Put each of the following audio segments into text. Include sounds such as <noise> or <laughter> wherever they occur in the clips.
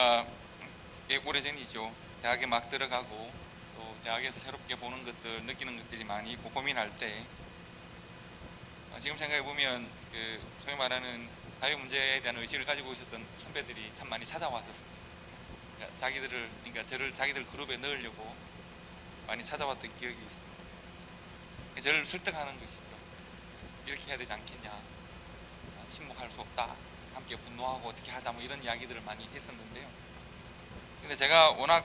제가 꽤 오래전이죠. 대학에 막 들어가고 또 대학에서 새롭게 보는 것들, 느끼는 것들이 많이 있고 고민할 때 어, 지금 생각해 보면 그 소위 말하는 사회 문제에 대한 의식을 가지고 있었던 선배들이 참 많이 찾아왔었습니다. 그러니까 자기들을 그러니까 저를 자기들 그룹에 넣으려고 많이 찾아왔던 기억이 있습니다. 저를 설득하는 것이죠. 이렇게 해야 되지 않겠냐. 아, 침묵할 수 없다. 함께 분노하고 어떻게 하자 뭐 이런 이야기들을 많이 했었는데요. 근데 제가 워낙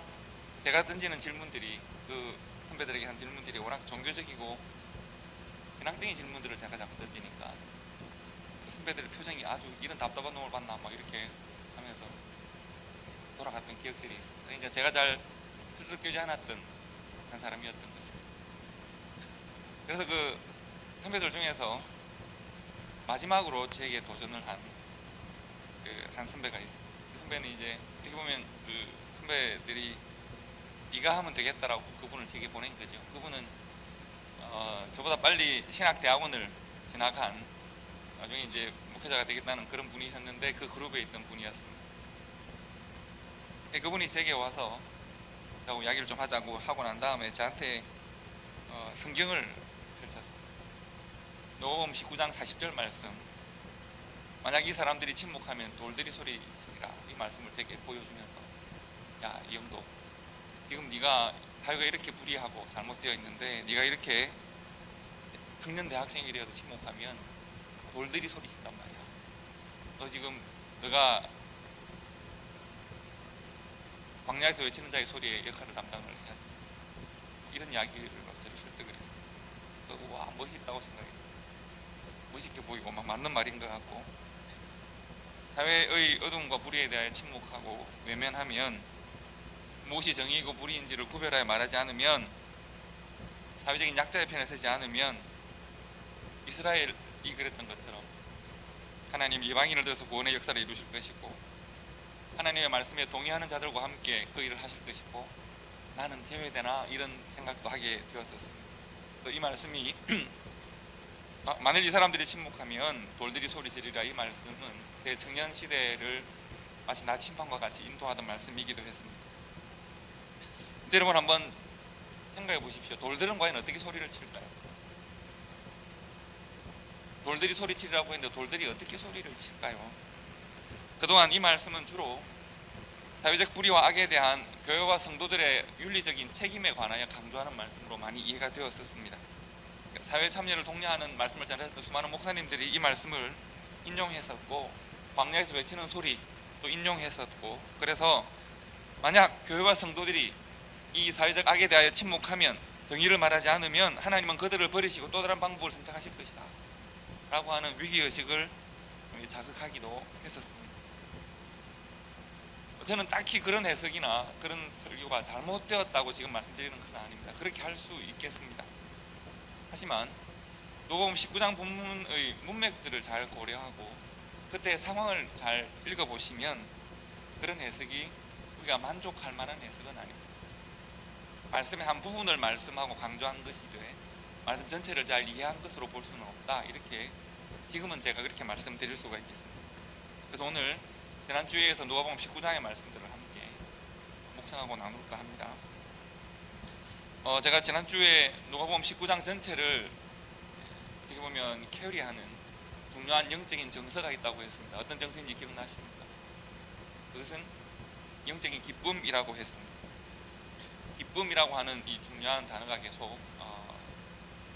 제가 던지는 질문들이 그 선배들에게 한 질문들이 워낙 종교적이고 신앙적인 질문들을 제가 자꾸 던지니까 그 선배들의 표정이 아주 이런 답답한 놈을 봤나 막 이렇게 하면서 돌아갔던 기억들이 있어요. 그러니까 제가 잘 설득되지 않았던 한 사람이었던 것입니다. 그래서 그 선배들 중에서 마지막으로 제게 도전을 한 그 한 선배가 있습니다. 그 선배는 이제 어떻게 보면 그 선배들이 네가 하면 되겠다라고 그분을 제게 보낸 거죠. 그분은 어, 저보다 빨리 신학 대학원을 진학한 나중에 이제 목회자가 되겠다는 그런 분이셨는데 그 그룹에 있던 분이었습니다. 네, 그분이 제게 와서 라고 이야기를 좀 하자고 하고 난 다음에 저한테 어, 성경을 펼쳤어요. 노음 19장 40절 말씀. 만약 이 사람들이 침묵하면 돌들이 소리 지리라 이 말씀을 제게 보여주면서 야 이 형도 지금 네가 사회가 이렇게 불이하고 잘못되어 있는데 네가 이렇게 청년 대학생이 되어서 침묵하면 돌들이 소리친단 말이야. 너 지금 너가 광야에서 외치는 자의 소리의 역할을 담당을 해야지. 이런 이야기를 막 저를 설득을. 그리고 와 멋있다고 생각했어요. 멋있게 보이고 막 맞는 말인 것 같고 사회의 어둠과 불의에 대하여 침묵하고 외면하면 무엇이 정의이고 불의인지를 구별하여 말하지 않으면 사회적인 약자의 편에 서지 않으면 이스라엘이 그랬던 것처럼 하나님 이방인을 들어서 구원의 역사를 이루실 것이고 하나님의 말씀에 동의하는 자들과 함께 그 일을 하실 것이고 나는 제외되나 이런 생각도 하게 되었었습니다. 또 이 말씀이 아, <clears throat> 만일 이 사람들이 침묵하면 돌들이 소리 지르라 이 말씀은 대청년 시대를 마치 나침반과 같이 인도하던 말씀이기도 했습니다. 여러분 한번 생각해 보십시오. 돌들은 과연 어떻게 소리를 칠까요? 돌들이 소리치리라고 했는데 돌들이 어떻게 소리를 칠까요? 그동안 이 말씀은 주로 사회적 불의와 악에 대한 교회와 성도들의 윤리적인 책임에 관하여 강조하는 말씀으로 많이 이해가 되었었습니다. 사회 참여를 독려하는 말씀을 전했던 수많은 목사님들이 이 말씀을 인용했었고 광야에서 외치는 소리 또 인용했었고 그래서 만약 교회와 성도들이 이 사회적 악에 대하여 침묵하면 정의를 말하지 않으면 하나님은 그들을 버리시고 또 다른 방법을 선택하실 것이다. 라고 하는 위기의식을 자극하기도 했었습니다. 저는 딱히 그런 해석이나 그런 설교가 잘못되었다고 지금 말씀드리는 것은 아닙니다. 그렇게 할 수 있겠습니다 하지만 노범 19장 본문의 문맥들을 잘 고려하고 그때 상황을 잘 읽어보시면 그런 해석이 우리가 만족할 만한 해석은 아닙니다. 말씀의 한 부분을 말씀하고 강조한 것이되 말씀 전체를 잘 이해한 것으로 볼 수는 없다. 이렇게 지금은 제가 그렇게 말씀드릴 수가 있겠습니다. 그래서 오늘 지난주에서 누가복음 19장의 말씀들을 함께 묵상하고 나눌까 합니다. 어, 제가 지난주에 누가복음 19장 전체를 어떻게 보면 캐리하는 중요한 영적인 정서가 있다고 했습니다. 어떤 정서인지 기억나십니까? 그것은 영적인 기쁨이라고 했습니다. 기쁨이라고 하는 이 중요한 단어가 계속 어,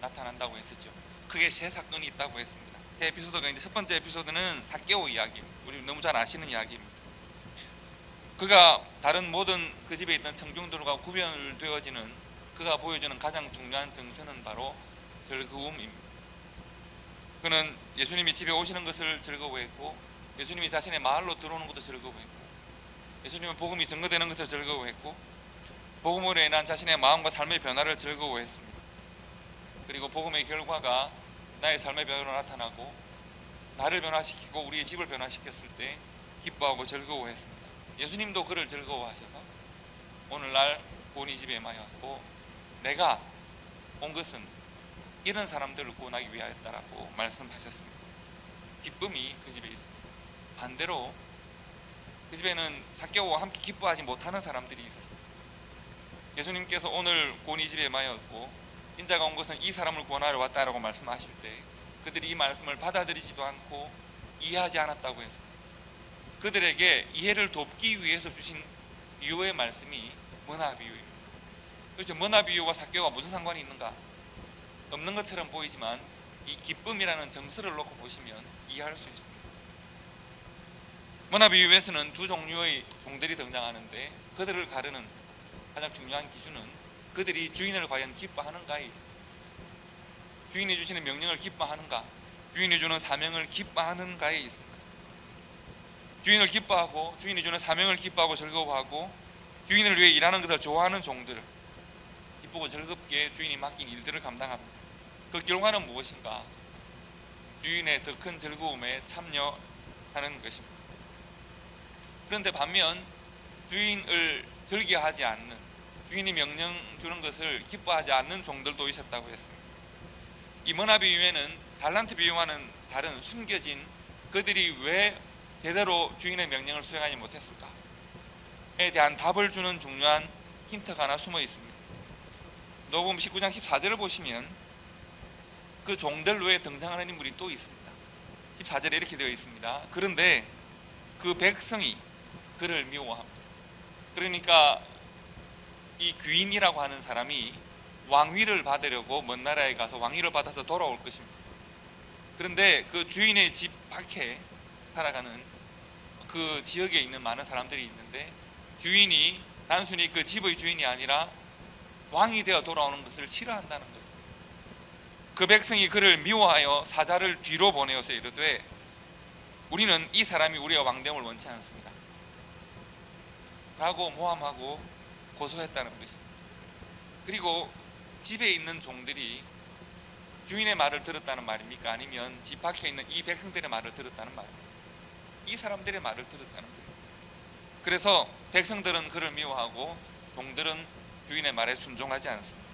나타난다고 했었죠. 크게 세 사건이 있다고 했습니다. 세 에피소드가 있는데 첫 번째 에피소드는 사케오 이야기. 우리 너무 잘 아시는 이야기입니다. 그가 다른 모든 그 집에 있던 청중들과 구별되어지는 그가 보여주는 가장 중요한 정서는 바로 즐거움입니다. 그는 예수님이 집에 오시는 것을 즐거워했고 예수님이 자신의 마을로 들어오는 것도 즐거워했고 예수님은 복음이 증거되는 것을 즐거워했고 복음으로 인한 자신의 마음과 삶의 변화를 즐거워했습니다. 그리고 복음의 결과가 나의 삶의 변화로 나타나고 나를 변화시키고 우리의 집을 변화시켰을 때 기뻐하고 즐거워했습니다. 예수님도 그를 즐거워하셔서 오늘날 본이 집에 임하였고 내가 온 것은 이런 사람들을 구원하기 위하였다라고 말씀하셨습니다. 기쁨이 그 집에 있습니다. 반대로 그 집에는 사개오와 함께 기뻐하지 못하는 사람들이 있었어요. 예수님께서 오늘 곤이 집에 마였고 인자가 온 것은 이 사람을 구원하러 왔다라고 말씀하실 때 그들이 이 말씀을 받아들이지도 않고 이해하지 않았다고 했어요. 그들에게 이해를 돕기 위해서 주신 비유의 말씀이 문화 비유입니다. 그렇죠. 문화 비유와 사개오가 무슨 상관이 있는가? 없는 것처럼 보이지만 이 기쁨이라는 정서를 놓고 보시면 이해할 수 있습니다. 문화 비유에서는 두 종류의 종들이 등장하는데 그들을 가르는 가장 중요한 기준은 그들이 주인을 과연 기뻐하는가에 있습니다. 주인이 주시는 명령을 기뻐하는가, 주인이 주는 사명을 기뻐하는가에 있습니다. 주인을 기뻐하고 주인이 주는 사명을 기뻐하고 즐거워하고 주인을 위해 일하는 것을 좋아하는 종들 기쁘고 즐겁게 주인이 맡긴 일들을 감당합니다. 그 결과는 무엇인가? 주인의 더 큰 즐거움에 참여하는 것입니다. 그런데 반면 주인을 즐겨하지 않는 주인이 명령 주는 것을 기뻐하지 않는 종들도 있었다고 했습니다. 이 머나 비유에는 달란트 비유와는 다른 숨겨진 그들이 왜 제대로 주인의 명령을 수행하지 못했을까에 대한 답을 주는 중요한 힌트가 하나 숨어 있습니다. 노금 19장 14절을 보시면 그 종들 외에 등장하는 인물이 또 있습니다. 14절에 이렇게 되어 있습니다. 그런데 그 백성이 그를 미워합니다. 그러니까 이 귀인이라고 하는 사람이 왕위를 받으려고 먼 나라에 가서 왕위를 받아서 돌아올 것입니다. 그런데 그 주인의 집 밖에 살아가는 그 지역에 있는 많은 사람들이 있는데 주인이 단순히 그 집의 주인이 아니라 왕이 되어 돌아오는 것을 싫어한다는 것입니다. 그 백성이 그를 미워하여 사자를 뒤로 보내어서 이르되 우리는 이 사람이 우리의 왕됨을 원치 않습니다. 라고 모함하고 고소했다는 것입니다. 그리고 집에 있는 종들이 주인의 말을 들었다는 말입니까? 아니면 집 밖에 있는 이 백성들의 말을 들었다는 말입니까? 이 사람들의 말을 들었다는 거예요. 그래서 백성들은 그를 미워하고 종들은 주인의 말에 순종하지 않습니다.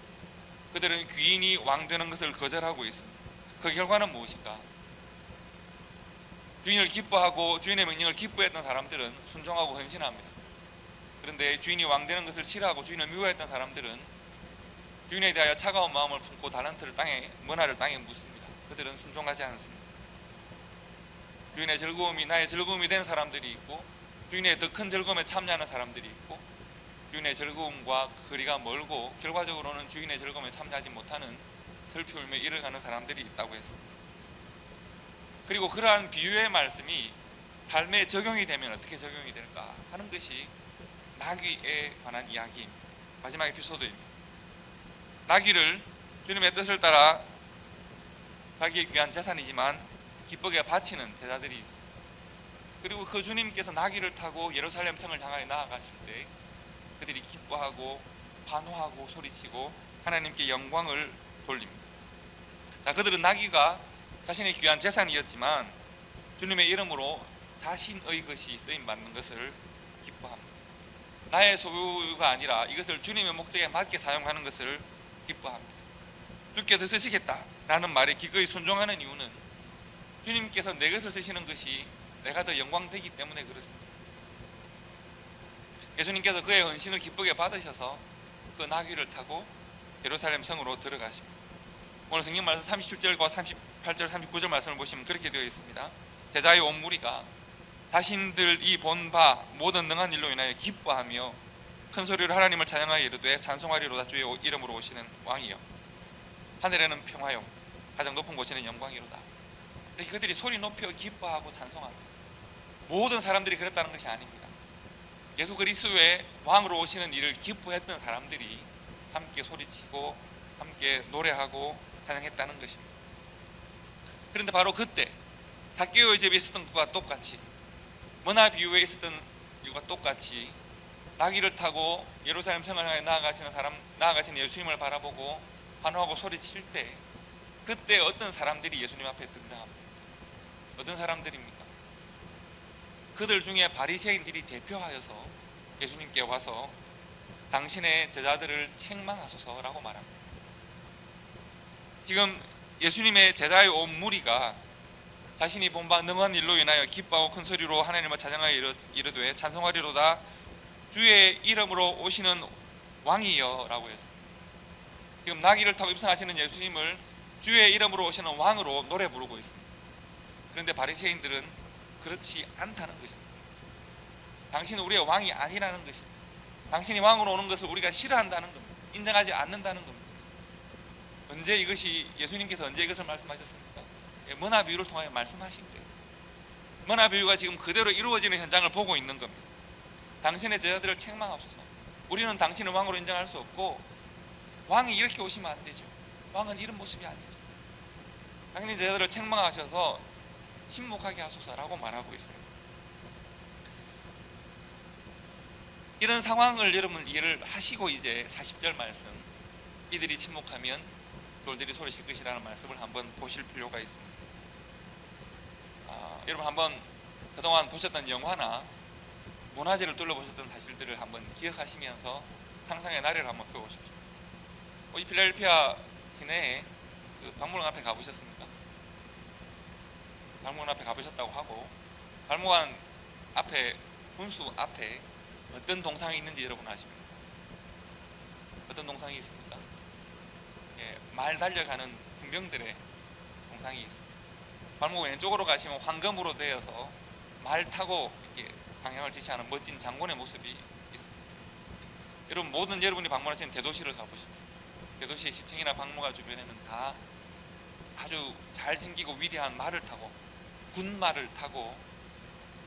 그들은 귀인이 왕 되는 것을 거절하고 있습니다. 그 결과는 무엇인가? 주인을 기뻐하고 주인의 명령을 기뻐했던 사람들은 순종하고 헌신합니다. 그런데 주인이 왕 되는 것을 싫어하고 주인을 미워했던 사람들은 주인에 대하여 차가운 마음을 품고 달란트를 땅에 문화를 땅에 묻습니다. 그들은 순종하지 않습니다. 주인의 즐거움이 나의 즐거움이 된 사람들이 있고 주인의 더 큰 즐거움에 참여하는 사람들이 있고 주인의 즐거움과 거리가 멀고 결과적으로는 주인의 즐거움에 참여하지 못하는 슬피 울며 잃어가는 사람들이 있다고 했습니다. 그리고 그러한 비유의 말씀이 삶에 적용이 되면 어떻게 적용이 될까 하는 것이 나귀에 관한 이야기입니다. 마지막 에피소드입니다. 나귀를 주님의 뜻을 따라 자기의 귀한 재산이지만 기쁘게 바치는 제자들이 있습니다. 그리고 그 주님께서 나귀를 타고 예루살렘 성을 향하여 나아가실 때 그들이 기뻐하고 반호하고 소리치고 하나님께 영광을 돌립니다. 자, 그들은 나귀가 자신의 귀한 재산이었지만 주님의 이름으로 자신의 것이 쓰임 받는 것을 기뻐합니다. 나의 소유가 아니라 이것을 주님의 목적에 맞게 사용하는 것을 기뻐합니다. 주께서 쓰시겠다라는 말에 기꺼이 순종하는 이유는 주님께서 내 것을 쓰시는 것이 내가 더 영광되기 때문에 그렇습니다. 예수님께서 그의 헌신을 기쁘게 받으셔서 그 나귀를 타고 예루살렘 성으로 들어가십니다. 오늘 성경 말씀 37절과 38절, 39절 말씀을 보시면 그렇게 되어 있습니다. 제자의 온 무리가 자신들이 본 바 모든 능한 일로 인하여 기뻐하며 큰 소리로 하나님을 찬양하여 이르되 찬송하리로다 주의 이름으로 오시는 왕이여 하늘에는 평화요 가장 높은 곳에는 영광이로다. 그들이 소리 높여 기뻐하고 찬송합니다. 모든 사람들이 그랬다는 것이 아닙니다. 예수 그리스도의 왕으로 오시는 일을 기뻐했던 사람들이 함께 소리치고 함께 노래하고 찬양했다는 것입니다. 그런데 바로 그때 사개오의 집에 있었던 것과 똑같이 머나 비유에 있었던 이유가 똑같이 나귀를 타고 예루살렘 성을 향해 나아가시는 사람 나아가시는 예수님을 바라보고 환호하고 소리칠 때 그때 어떤 사람들이 예수님 앞에 등장합니다. 어떤 사람들입니까? 그들 중에 바리새인들이 대표하여서 예수님께 와서 당신의 제자들을 책망하소서라고 말합니다. 지금 예수님의 제자의 온 무리가 자신이 본바 능한 일로 인하여 기뻐하고 큰 소리로 하나님을 찬양하여 이르- 이르되 찬송하리로다 주의 이름으로 오시는 왕이여라고 했습니다. 지금 나귀를 타고 입성하시는 예수님을 주의 이름으로 오시는 왕으로 노래 부르고 있습니다. 그런데 바리새인들은 그렇지 않다는 것입니다. 당신은 우리의 왕이 아니라는 것입니다. 당신이 왕으로 오는 것을 우리가 싫어한다는 겁니다. 인정하지 않는다는 겁니다. 언제 이것이 예수님께서 언제 이것을 말씀하셨습니까? 예, 문화 비유를 통하여 말씀하신 거예요. 문화 비유가 지금 그대로 이루어지는 현장을 보고 있는 겁니다. 당신의 제자들을 책망하소서. 우리는 당신을 왕으로 인정할 수 없고 왕이 이렇게 오시면 안 되죠. 왕은 이런 모습이 아니죠. 당신의 제자들을 책망하셔서 침묵하게 하소서라고 말하고 있어요. 이런 상황을 여러분 이해를 하시고 이제 40절 말씀 이들이 침묵하면 돌들이 소리 칠 것이라는 말씀을 한번 보실 필요가 있습니다. 아, 여러분 한번 그동안 보셨던 영화나 문화재를 둘러보셨던 사실들을 한번 기억하시면서 상상의 나래를 한번 펴보십시오. 혹시 필라델피아 시내에 그 박물관 앞에 가보셨습니까? 박물관 앞에 가보셨다고 하고 박물관 앞에 분수 앞에 어떤 동상이 있는지 여러분 아십니까? 어떤 동상이 있습니까? 예, 말 달려가는 군병들의 동상이 있습니다. 발목 왼쪽으로 가시면 황금으로 되어서 말 타고 이렇게 방향을 지시하는 멋진 장군의 모습이 있습니다. 여러분 모든 여러분이 방문하신 대도시를 가보십시오. 대도시의 시청이나 박물관 주변에는 다 아주 잘생기고 위대한 말을 타고 군말을 타고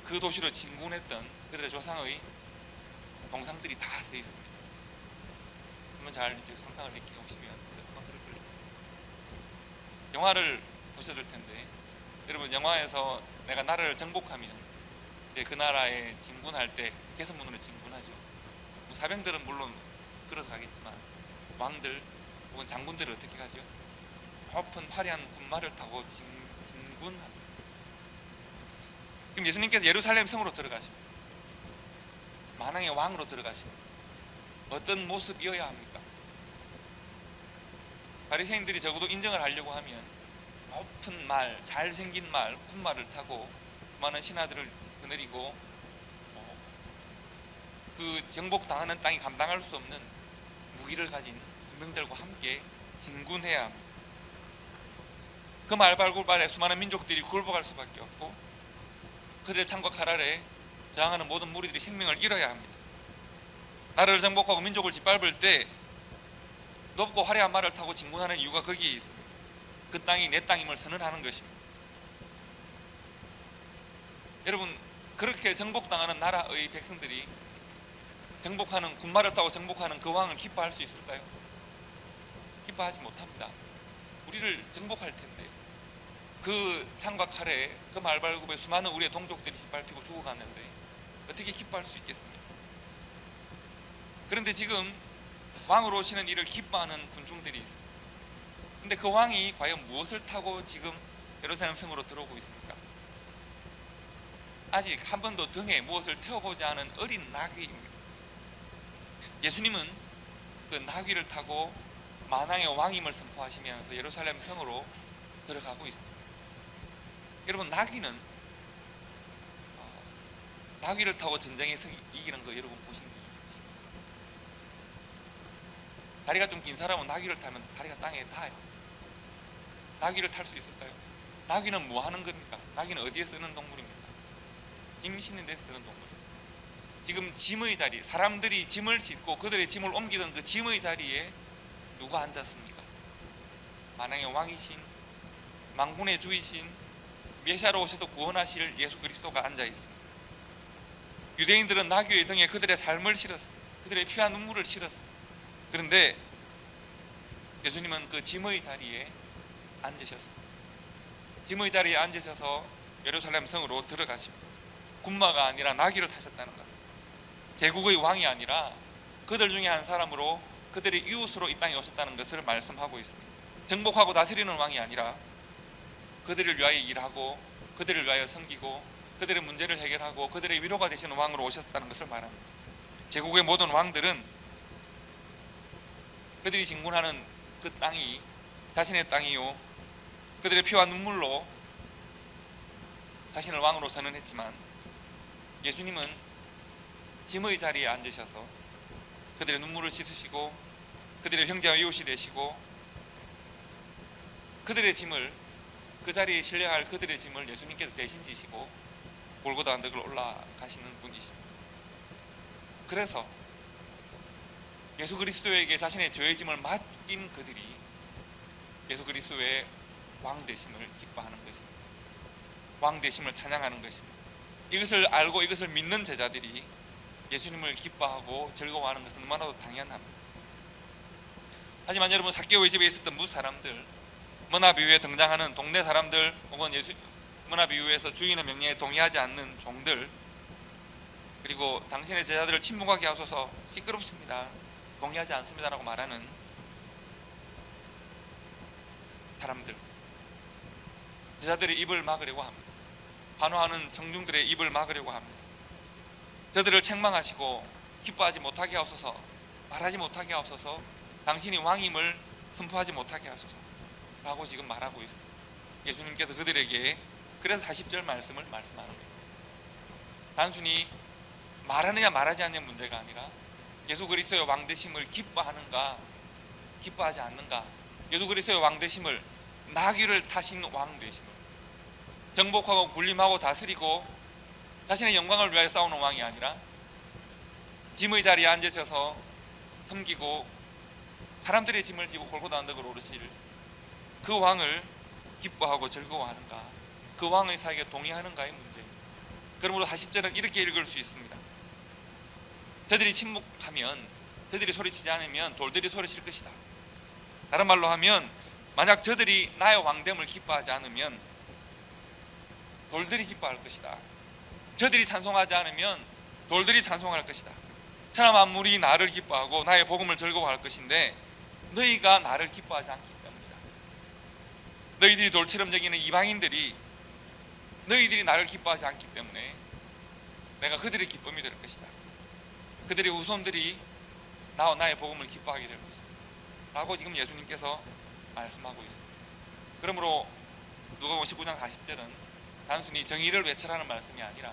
그 도시를 진군했던 그들의 조상의 동상들이 다서 있습니다. 한번 잘 이제 상상을 이렇게 오시면 한번 그럴 거예요. 영화를 보셨을 텐데 여러분 영화에서 내가 나라를 정복하면 이제 그 나라에 진군할 때 개선문으로 진군하죠. 뭐 사병들은 물론 끌어서 가겠지만 왕들 혹은 장군들은 어떻게 가죠? 높은 화려한 군마를 타고 진, 진군합니다. 그럼 예수님께서 예루살렘 성으로 들어가십니다. 만왕의 왕으로 들어가십니다. 어떤 모습이어야 합니까? 바리새인들이 적어도 인정을 하려고 하면 높은 말, 잘생긴 말, 군말을 타고 많은 신하들을 거느리고 어, 그 정복당하는 땅이 감당할 수 없는 무기를 가진 군병들과 함께 진군해야 합니다. 그 말발굴발에 수많은 민족들이 굴복할 수밖에 없고 그들의 창과 칼 아래 저항하는 모든 무리들이 생명을 잃어야 합니다. 나라를 정복하고 민족을 짓밟을 때 높고 화려한 말을 타고 진군하는 이유가 거기에 있습니다. 그 땅이 내 땅임을 선언하는 것입니다. 여러분 그렇게 정복당하는 나라의 백성들이 정복하는 군마를 타고 정복하는 그 왕을 기뻐할 수 있을까요? 기뻐하지 못합니다. 우리를 정복할 텐데 그 창과 칼에 그 말발굽에 수많은 우리의 동족들이 짓밟히고 죽어갔는데 어떻게 기뻐할 수 있겠습니까? 그런데 지금 왕으로 오시는 이를 기뻐하는 군중들이 있습니다. 근데 그 왕이 과연 무엇을 타고 지금 예루살렘 성으로 들어오고 있습니까? 아직 한 번도 등에 무엇을 태워보지 않은 어린 나귀입니다. 예수님은 그 나귀를 타고 만왕의 왕임을 선포하시면서 예루살렘 성으로 들어가고 있습니다. 여러분 나귀는 어, 나귀를 타고 전쟁에서 이기는 거 여러분 보신 분 다리가 좀 긴 사람은 나귀를 타면 다리가 땅에 닿아요. 나귀를 탈 수 있을까요? 나귀는 뭐 하는 겁니까? 나귀는 어디에 쓰는 동물입니까? 짐 싣는 데 쓰는 동물. 지금 짐의 자리, 사람들이 짐을 싣고 그들의 짐을 옮기던 그 짐의 자리에 누가 앉았습니까? 만왕의 왕이신 망군의 주이신 메시아로 오셔서 구원하실 예수 그리스도가 앉아 있습니다. 유대인들은 나귀의 등에 그들의 삶을 실었습니다. 그들의 피와 눈물을 실었습니다. 그런데 예수님은 그 짐의 자리에 앉으셨습니다. 짐의 자리에 앉으셔서 예루살렘 성으로 들어가십니다. 군마가 아니라 나귀를 타셨다는 것. 제국의 왕이 아니라 그들 중에 한 사람으로 그들의 이웃으로 이 땅에 오셨다는 것을 말씀하고 있습니다. 정복하고 다스리는 왕이 아니라 그들을 위하여 일하고 그들을 위하여 섬기고 그들의 문제를 해결하고 그들의 위로가 되시는 왕으로 오셨다는 것을 말합니다. 제국의 모든 왕들은 그들이 진군하는 그 땅이 자신의 땅이요 그들의 피와 눈물로 자신을 왕으로 선언했지만 예수님은 짐의 자리에 앉으셔서 그들의 눈물을 씻으시고 그들의 형제와 이웃이 되시고 그들의 짐을 그 자리에 신뢰할 그들의 짐을 예수님께서 대신 지시고 골고다 언덕을 올라가시는 분이십니다. 그래서 예수 그리스도에게 자신의 죄의 짐을 맡긴 그들이 예수 그리스도의 왕 되심을 기뻐하는 것입니다. 왕 되심을 찬양하는 것입니다. 이것을 알고 이것을 믿는 제자들이 예수님을 기뻐하고 즐거워하는 것은 너무나도 당연합니다. 하지만 여러분 사개오의 집에 있었던 무 사람들 문화비유에 등장하는 동네 사람들 혹은 예수 문화비유에서 주인의 명령에 동의하지 않는 종들 그리고 당신의 제자들을 침묵하게 하소서 시끄럽습니다. 동의하지 않습니다라고 말하는 사람들 제자들의 입을 막으려고 합니다. 반화하는 청중들의 입을 막으려고 합니다. 저들을 책망하시고 기뻐하지 못하게 하옵소서 말하지 못하게 하옵소서 당신이 왕임을 선포하지 못하게 하소서 라고 지금 말하고 있습니다. 예수님께서 그들에게 그래서 40절 말씀을 말씀하는 거예요. 단순히 말하느냐 말하지 않느냐 문제가 아니라 예수 그리스도의 왕 되심을 기뻐하는가 기뻐하지 않는가 예수 그리스도의 왕 되심을 나귀를 타신 왕 되심을 정복하고 군림하고 다스리고 자신의 영광을 위하여 싸우는 왕이 아니라 짐의 자리에 앉으셔서 섬기고 사람들의 짐을 지고 골고다 언덕으로 오르실 그 왕을 기뻐하고 즐거워하는가 그 왕의 사역에 동의하는가의 문제입니다. 그러므로 40절은 이렇게 읽을 수 있습니다. 저들이 침묵하면 저들이 소리치지 않으면 돌들이 소리칠 것이다. 다른 말로 하면 만약 저들이 나의 왕됨을 기뻐하지 않으면 돌들이 기뻐할 것이다. 저들이 찬송하지 않으면 돌들이 찬송할 것이다. 천하 만물이 나를 기뻐하고 나의 복음을 즐거워할 것인데 너희가 나를 기뻐하지 않기. 너희들이 돌처럼 여기는 이방인들이 너희들이 나를 기뻐하지 않기 때문에 내가 그들의 기쁨이 될 것이다. 그들의 후손들이 나와 나의 복음을 기뻐하게 될 것이다. 라고 지금 예수님께서 말씀하고 있습니다. 그러므로 누가복음 19장 40절은 단순히 정의를 외쳐라는 말씀이 아니라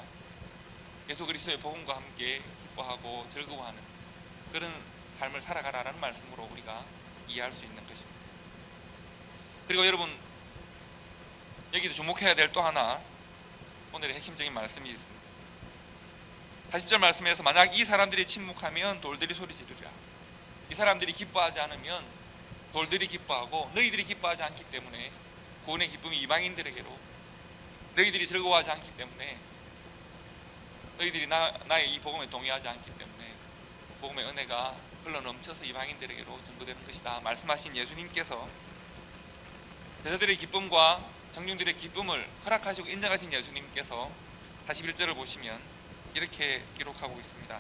예수 그리스도의 복음과 함께 기뻐하고 즐거워하는 그런 삶을 살아가라는 말씀으로 우리가 이해할 수 있는 것입니다. 그리고 여러분 여기도 주목해야 될 또 하나 오늘의 핵심적인 말씀이 있습니다. 40절 말씀에서 만약 이 사람들이 침묵하면 돌들이 소리 지르리라. 이 사람들이 기뻐하지 않으면 돌들이 기뻐하고 너희들이 기뻐하지 않기 때문에 구원의 기쁨이 이방인들에게로 너희들이 즐거워하지 않기 때문에 너희들이 나, 나의 이 복음에 동의하지 않기 때문에 복음의 은혜가 흘러 넘쳐서 이방인들에게로 전도되는 것이다 말씀하신 예수님께서 제자들의 기쁨과 정중들의 기쁨을 허락하시고 인정하신 예수님께서 41절을 보시면 이렇게 기록하고 있습니다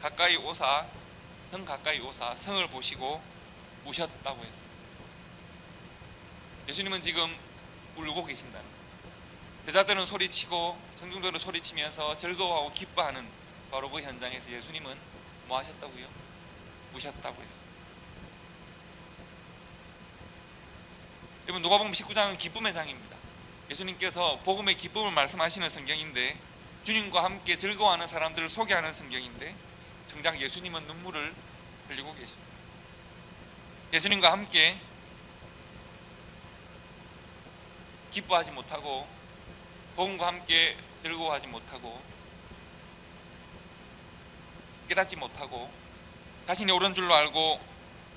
가까이 오사 성 가까이 오사 성을 보시고 우셨다고 했습니다 예수님은 지금 울고 계신다는 제자들은 소리치고 청중들은 소리치면서 즐거워하고 기뻐하는 바로 그 현장에서 예수님은 뭐 하셨다고요? 우셨다고 했습니다. 여러분 누가복음 19장은 기쁨의 장입니다. 예수님께서 복음의 기쁨을 말씀하시는 성경인데 주님과 함께 즐거워하는 사람들을 소개하는 성경인데 정작 예수님은 눈물을 흘리고 계십니다. 예수님과 함께 기뻐하지 못하고 복음과 함께 즐거워하지 못하고 깨닫지 못하고 자신이 옳은 줄로 알고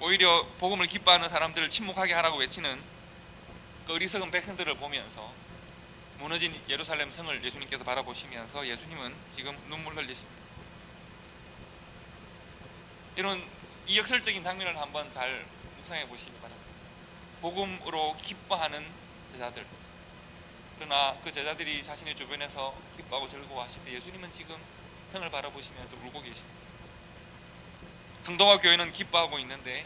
오히려 복음을 기뻐하는 사람들을 침묵하게 하라고 외치는 그 어리석은 백성들을 보면서 무너진 예루살렘 성을 예수님께서 바라보시면서 예수님은 지금 눈물 흘리십니다. 이런 이 역설적인 장면을 한번 잘 묵상해 보시기 바랍니다. 복음으로 기뻐하는 제자들 그러나 그 제자들이 자신의 주변에서 기뻐하고 즐거워하실 때 예수님은 지금 성을 바라보시면서 울고 계십니다. 성도와 교회는 기뻐하고 있는데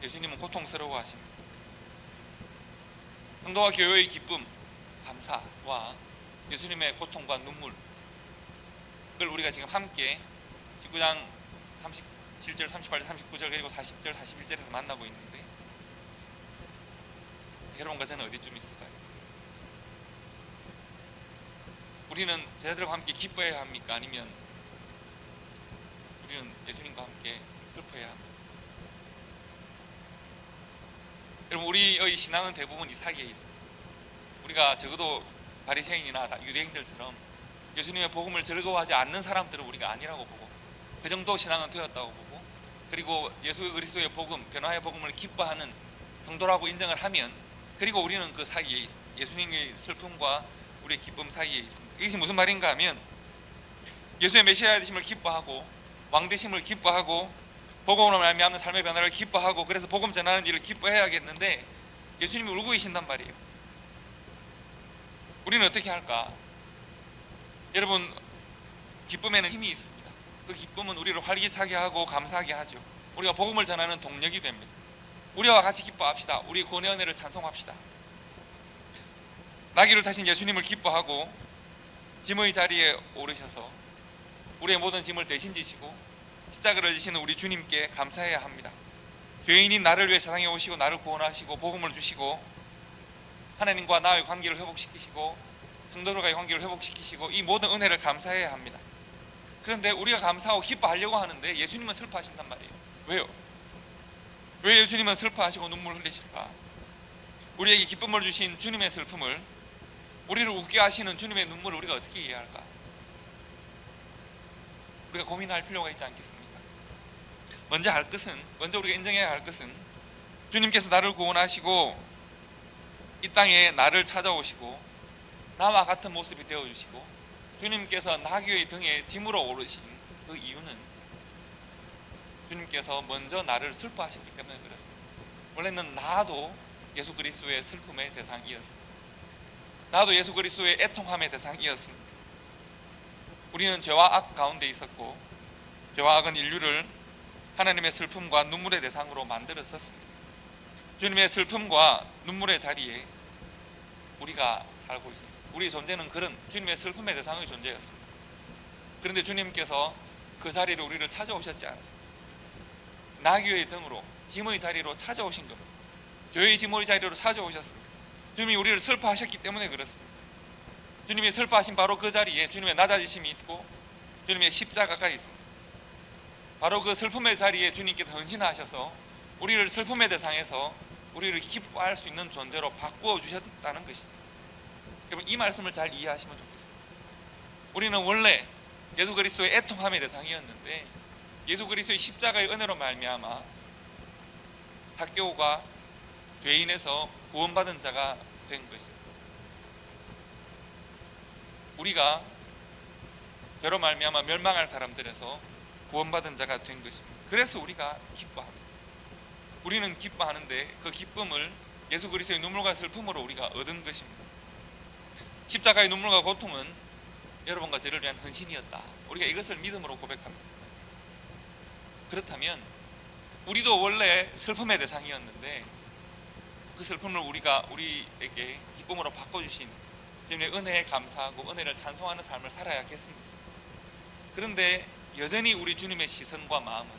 예수님은 고통스러워하십니다. 성도와 교회의 기쁨, 감사와 예수님의 고통과 눈물 그걸 우리가 지금 함께 19장 37절, 38절, 39절 그리고 40절, 41절에서 만나고 있는데 여러분과 저는 어디쯤 있을까요? 우리는 제자들과 함께 기뻐해야 합니까? 아니면 우리는 예수님과 함께 슬퍼해야 합니까? 여러분 우리의 신앙은 대부분 이 사이에 있습니다. 우리가 적어도 바리새인이나 다 유대인들처럼 예수님의 복음을 즐거워하지 않는 사람들은 우리가 아니라고 보고 그 정도 신앙은 되었다고 보고 그리고 예수 그리스도의 복음, 변화의 복음을 기뻐하는 성도라고 인정을 하면 그리고 우리는 그 사이에 있, 예수님의 슬픔과 우리의 기쁨 사이에 있습니다. 이것이 무슨 말인가 하면 예수의 메시아 되심을 기뻐하고 왕 되심을 기뻐하고 복음으로 말미암는 삶의 변화를 기뻐하고 그래서 복음 전하는 일을 기뻐해야겠는데 예수님이 울고 계신단 말이에요. 우리는 어떻게 할까? 여러분 기쁨에는 힘이 있습니다. 그 기쁨은 우리를 활기차게 하고 감사하게 하죠. 우리가 복음을 전하는 동력이 됩니다. 우리와 같이 기뻐합시다. 우리 구원의 은혜를 찬송합시다. 나귀를 타신 예수님을 기뻐하고 짐의 자리에 오르셔서 우리의 모든 짐을 대신 지시고 십자가를 지시는 우리 주님께 감사해야 합니다. 죄인인 나를 위해 세상에 오시고 나를 구원하시고 복음을 주시고 하나님과 나의 관계를 회복시키시고 성도들과의 관계를 회복시키시고 이 모든 은혜를 감사해야 합니다. 그런데 우리가 감사하고 기뻐하려고 하는데 예수님은 슬퍼하신단 말이에요. 왜요? 왜 예수님은 슬퍼하시고 눈물을 흘리실까? 우리에게 기쁨을 주신 주님의 슬픔을 우리를 웃게 하시는 주님의 눈물을 우리가 어떻게 이해할까? 우리가 고민할 필요가 있지 않겠습니까? 먼저 할 것은 먼저 우리가 인정해야 할 것은 주님께서 나를 구원하시고 이 땅에 나를 찾아오시고 나와 같은 모습이 되어 주시고 주님께서 나귀의 등에 짐으로 오르신 그 이유는 주님께서 먼저 나를 슬퍼하셨기 때문에 그렇습니다. 원래는 나도 예수 그리스도의 슬픔의 대상이었습니다. 나도 예수 그리스도의 애통함의 대상이었습니다. 우리는 죄와 악 가운데 있었고 죄와 악은 인류를 하나님의 슬픔과 눈물의 대상으로 만들었었습니다. 주님의 슬픔과 눈물의 자리에 우리가 살고 있었습니다. 우리의 존재는 그런 주님의 슬픔의 대상의 존재였습니다. 그런데 주님께서 그 자리를 우리를 찾아오셨지 않았습니다. 나귀의 등으로 짐의 자리로 찾아오신 겁니다. 죄의 짐의 자리로 찾아오셨습니다. 주님이 우리를 슬퍼하셨기 때문에 그렇습니다. 주님이 슬퍼하신 바로 그 자리에 주님의 낮아지심이 있고 주님의 십자가가 있습니다. 바로 그 슬픔의 자리에 주님께서 헌신하셔서 우리를 슬픔의 대상에서 우리를 기뻐할 수 있는 존재로 바꾸어 주셨다는 것입니다. 여러분 이 말씀을 잘 이해하시면 좋겠습니다. 우리는 원래 예수 그리스도의 애통함의 대상이었는데 예수 그리스도의 십자가의 은혜로 말미암아 삭개오가 죄인에서 구원받은 자가 된 것입니다. 우리가 죄로 말미암아 멸망할 사람들에서 구원받은 자가 된 것입니다. 그래서 우리가 기뻐합니다. 우리는 기뻐하는데 그 기쁨을 예수 그리스도의 눈물과 슬픔으로 우리가 얻은 것입니다. 십자가의 눈물과 고통은 여러분과 저를 위한 헌신이었다. 우리가 이것을 믿음으로 고백합니다. 그렇다면 우리도 원래 슬픔의 대상이었는데 그 슬픔을 우리가 우리에게 기쁨으로 바꿔주신 주님의 은혜에 감사하고 은혜를 찬송하는 삶을 살아야겠습니다. 그런데 여전히 우리 주님의 시선과 마음은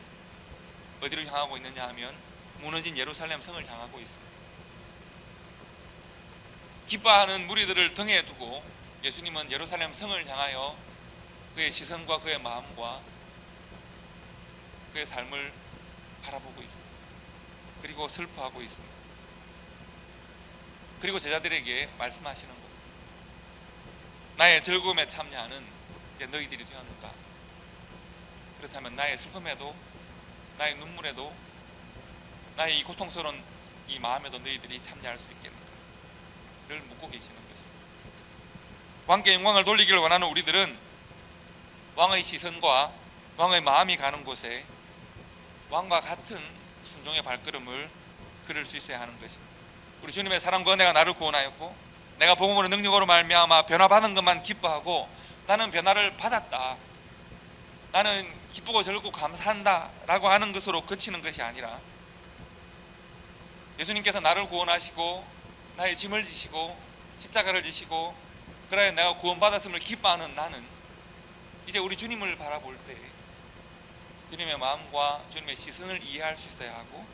어디를 향하고 있느냐 하면 무너진 예루살렘 성을 향하고 있습니다. 기뻐하는 무리들을 등에 두고 예수님은 예루살렘 성을 향하여 그의 시선과 그의 마음과 그의 삶을 바라보고 있습니다. 그리고 슬퍼하고 있습니다. 그리고 제자들에게 말씀하시는 겁니다. 나의 즐거움에 참여하는 이제 너희들이 되었는가? 그렇다면 나의 슬픔에도 나의 눈물에도 나의 이 고통스러운 이 마음에도 너희들이 참여할 수 있겠는가? 를 묻고 계시는 것입니다. 왕께 영광을 돌리기를 원하는 우리들은 왕의 시선과 왕의 마음이 가는 곳에 왕과 같은 순종의 발걸음을 걸을 수 있어야 하는 것입니다. 우리 주님의 사랑과 은혜가 나를 구원하였고 내가 복음으로 능력으로 말미암아 변화받은 것만 기뻐하고 나는 변화를 받았다. 나는 기쁘고 즐겁고 감사한다라고 하는 것으로 그치는 것이 아니라 예수님께서 나를 구원하시고 나의 짐을 지시고 십자가를 지시고 그래 내가 구원받았음을 기뻐하는 나는 이제 우리 주님을 바라볼 때 주님의 마음과 주님의 시선을 이해할 수 있어야 하고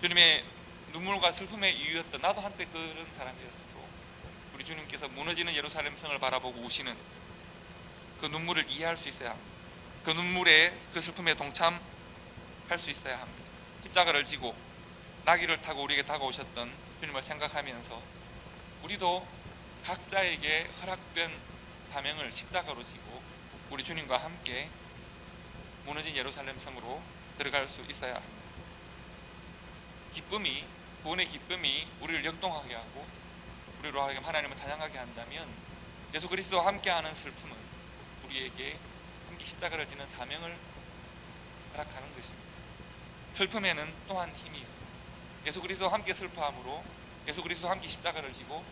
주님의 눈물과 슬픔의 이유였던 나도 한때 그런 사람이었고 우리 주님께서 무너지는 예루살렘 성을 바라보고 우시는 그 눈물을 이해할 수 있어야. 그 눈물에 그 슬픔에 동참할 수 있어야 합니다. 십자가를 지고 나귀를 타고 우리에게 다가오셨던 주님을 생각하면서 우리도 각자에게 허락된 사명을 십자가로 지고 우리 주님과 함께 무너진 예루살렘 성으로 들어갈 수 있어야 합니다. 기쁨이 구원의 기쁨이 우리를 역동하게 하고 우리로 하여금 하나님을 찬양하게 한다면 예수 그리스도와 함께하는 슬픔은 우리에게 함께 십자가를 지는 사명을 허락하는 것입니다. 슬픔에는 또한 힘이 있습니다. 예수 그리스도와 함께 슬퍼함으로 예수 그리스도와 함께 십자가를 지고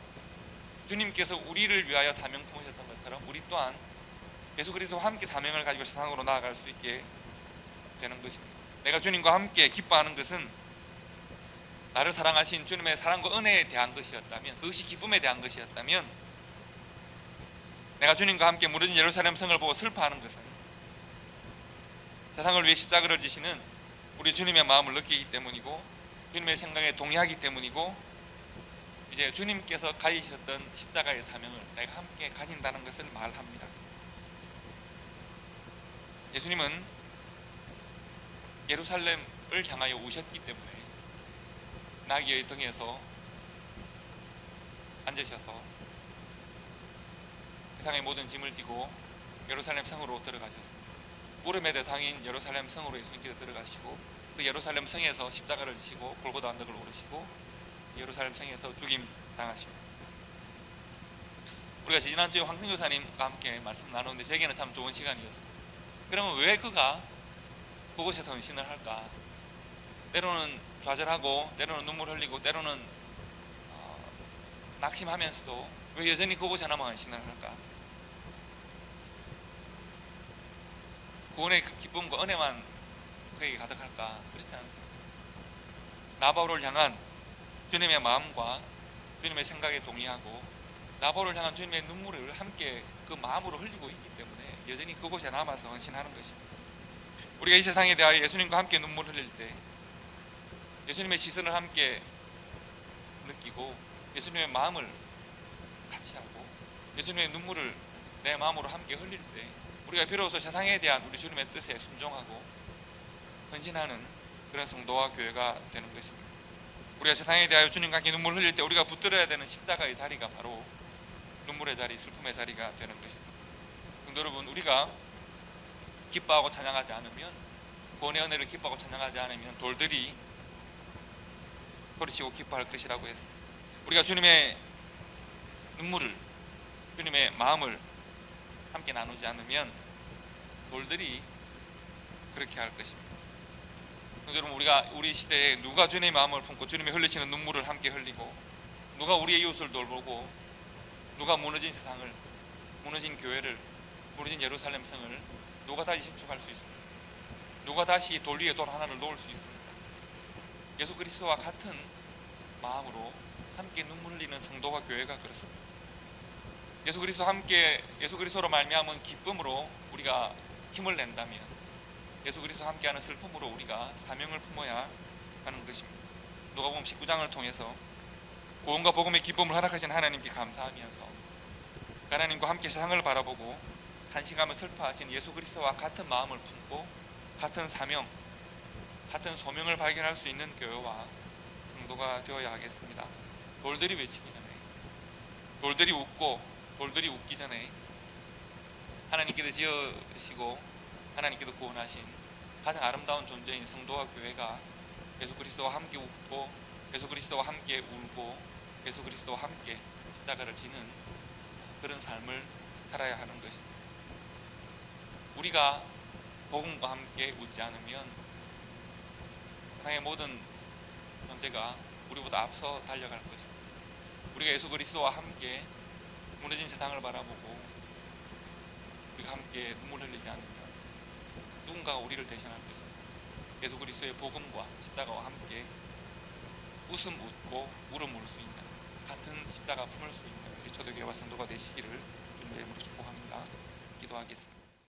주님께서 우리를 위하여 사명 품으셨던 것처럼 우리 또한 예수 그리스도와 함께 사명을 가지고 세상으로 나아갈 수 있게 되는 것입니다. 내가 주님과 함께 기뻐하는 것은 나를 사랑하신 주님의 사랑과 은혜에 대한 것이었다면 그것이 기쁨에 대한 것이었다면 내가 주님과 함께 무너진 예루살렘 성을 보고 슬퍼하는 것은 세상을 위해 십자가를 지시는 우리 주님의 마음을 느끼기 때문이고 주님의 생각에 동의하기 때문이고 이제 주님께서 가지셨던 십자가의 사명을 내가 함께 가진다는 것을 말합니다. 예수님은 예루살렘을 향하여 오셨기 때문에 나귀의 등에서 앉으셔서 세상의 모든 짐을 지고 예루살렘 성으로 들어가셨습니다. 무름의 대상인 예루살렘 성으로 예수님께서 들어가시고 그 예루살렘 성에서 십자가를 지시고 골고다 언덕을 오르시고 예루살렘 성에서 죽임 당하십니다. 우리가 지난주에 황승교사님과 함께 말씀 나누는데 제게는 참 좋은 시간이었습니다. 그러면 왜 그가 그곳에서 헌신을 할까? 때로는 좌절하고 때로는 눈물 흘리고 때로는 어, 낙심하면서도 왜 여전히 그곳에 남아 헌신을 할까? 구원의 그 기쁨과 은혜만 그에게 가득할까? 그렇지 않습니다. 나바울을 향한 주님의 마음과 주님의 생각에 동의하고 나바울을 향한 주님의 눈물을 함께 그 마음으로 흘리고 있기 때문에 여전히 그곳에 남아서 헌신하는 것입니다. 우리가 이 세상에 대하여 예수님과 함께 눈물 흘릴 때 예수님의 시선을 함께 느끼고 예수님의 마음을 같이 하고 예수님의 눈물을 내 마음으로 함께 흘릴 때 우리가 비로소 세상에 대한 우리 주님의 뜻에 순종하고 헌신하는 그런 성도와 교회가 되는 것입니다. 우리가 세상에 대하여 주님과 함께 눈물 흘릴 때 우리가 붙들어야 되는 십자가의 자리가 바로 눈물의 자리, 슬픔의 자리가 되는 것입니다. 성도 여러분, 우리가 기뻐하고 찬양하지 않으면 구원의 은혜를 기뻐하고 찬양하지 않으면 돌들이 소리치고 기뻐할 것이라고 했습니다. 우리가 주님의 눈물을 주님의 마음을 함께 나누지 않으면 돌들이 그렇게 할 것입니다. 여러분 우리가 우리 시대에 누가 주님의 마음을 품고 주님이 흘리시는 눈물을 함께 흘리고 누가 우리의 이웃을 돌보고 누가 무너진 세상을 무너진 교회를 무너진 예루살렘 성을 누가 다시 신축할 수 있습니까? 누가 다시 돌 위에 돌 하나를 놓을 수 있습니까? 예수 그리스도와 같은 마음으로 함께 눈물 흘리는 성도와 교회가 그렇습니다. 예수 그리스도 함께 예수 그리스도로 말미암은 기쁨으로 우리가 힘을 낸다면 예수 그리스도 함께하는 슬픔으로 우리가 사명을 품어야 하는 것입니다. 누가복음 19장을 통해서 구원과 복음의 기쁨을 허락하신 하나님께 감사하면서 하나님과 함께 세상을 바라보고 간식하며 슬퍼하신 예수 그리스도와 같은 마음을 품고 같은 사명, 같은 소명을 발견할 수 있는 교회와 성도가 되어야 하겠습니다. 돌들이 외치기 전에, 돌들이 웃고 돌들이 웃기 전에 하나님께서 지으시고 하나님께서 구원하신 가장 아름다운 존재인 성도와 교회가 예수 그리스도와 함께 웃고 예수 그리스도와 함께 울고 예수 그리스도와 함께 십자가를 지는 그런 삶을 살아야 하는 것입니다. 우리가 복음과 함께 웃지 않으면 세상의 모든 존재가 우리보다 앞서 달려갈 것입니다. 우리가 예수 그리스도와 함께 무너진 세상을 바라보고 우리가 함께 눈물 흘리지 않으면 누군가가 우리를 대신할 것입니다. 예수 그리스도의 복음과 십자가와 함께 웃음 웃고 울음 울 수 있는 같은 십자가 품을 수 있는 우리 초대교회와 성도가 되시기를 주님의 이름으로 축복합니다. 기도하겠습니다.